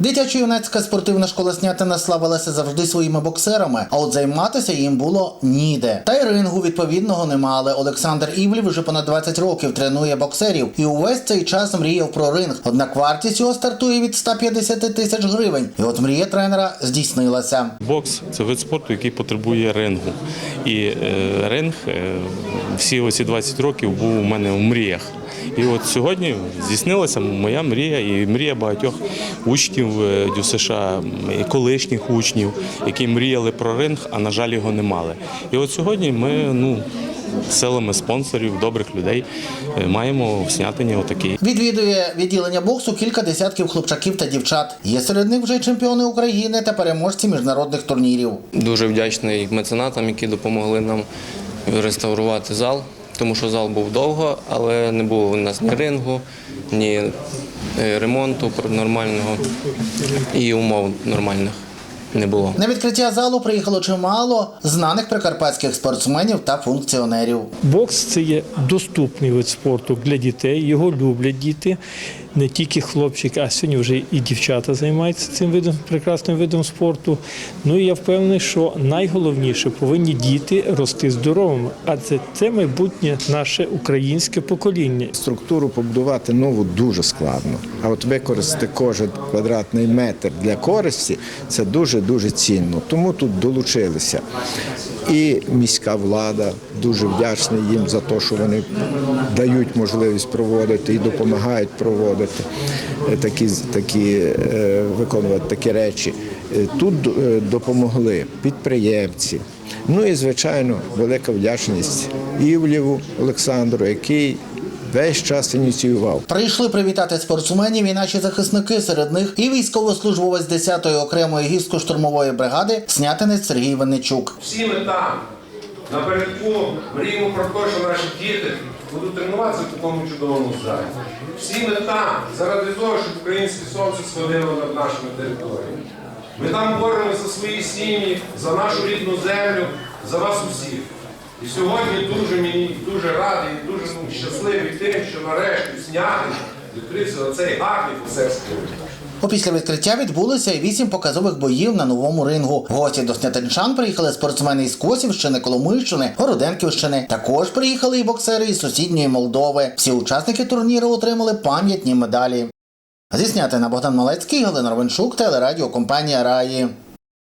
Дитячо-юнацька спортивна школа Снятина славилася завжди своїми боксерами, а от займатися їм було ніде. Та й рингу відповідного не мали. Олександр Івлів вже понад 20 років тренує боксерів і увесь цей час мріяв про ринг. Однак вартість його стартує від 150 тисяч гривень. І от мрія тренера здійснилася. Бокс це вид спорту, який потребує рингу. І е, ринг е, всі оці 20 років був у мене в мріях. І от сьогодні здійснилася моя мрія і мрія багатьох учнів е, ДЮСШ, і колишніх учнів, які мріяли про ринг, а на жаль, його не мали. І от сьогодні ми ну, силами спонсорів, добрих людей е, маємо в Снятині отакий Відвідує відділення боксу кілька десятків хлопчаків та дівчат. Є серед них вже й чемпіони України та переможці міжнародних турнірів. Дуже вдячний меценатам, які допомогли нам реставрувати зал, тому що зал був довго, але не було у нас ні рингу, ні е, ремонту нормального і умов нормальних не було. На відкриття залу приїхало чимало знаних прикарпатських спортсменів та функціонерів. Бокс це є доступний вид спорту для дітей. Його люблять діти, не тільки хлопчики, а сьогодні вже і дівчата займаються цим видом прекрасним видом спорту. Ну і я впевнений, що найголовніше повинні діти рости здоровими, а це, це майбутнє наше українське покоління. Структуру побудувати нову дуже складно. А от використати кожен квадратний метр для користі це дуже дуже цінно. Тому тут долучилися. І міська влада дуже вдячна їм за те, що вони дають можливість проводити і допомагають проводити такі, такі е, виконувати такі речі. Е, Тут е, допомогли підприємці. Ну і звичайно, велика вдячність Івлєву Олександру, який весь час ініціював. Прийшли привітати спортсменів і наші захисники. Серед них і військовослужбовець 10-ї окремої гірсько-штурмової бригади снятинець Сергій Винничук. Всі ми там, напередку, мріємо про те, що наші діти будуть тренуватися в такому чудовому залі. Всі ми там, заради того, щоб українське сонце сходило над нашими територіями. Ми там боремося за свої сім'ї, за нашу рідну землю, за вас усіх. І сьогодні дуже мені дуже радий, дуже ну, щасливий тим, що нарешті зняти відкрився оцей гарний боксерський рух. Опісля відкриття відбулося і вісім показових боїв на новому рингу. Гості до снятинчан приїхали спортсмени із Косівщини, Коломийщини, Городенківщини. Також приїхали і боксери із сусідньої Молдови. Всі учасники турніру отримали пам'ятні медалі. Зі Снятина Богдан Малецький, Галина Ровеншук, телерадіокомпанія Раї.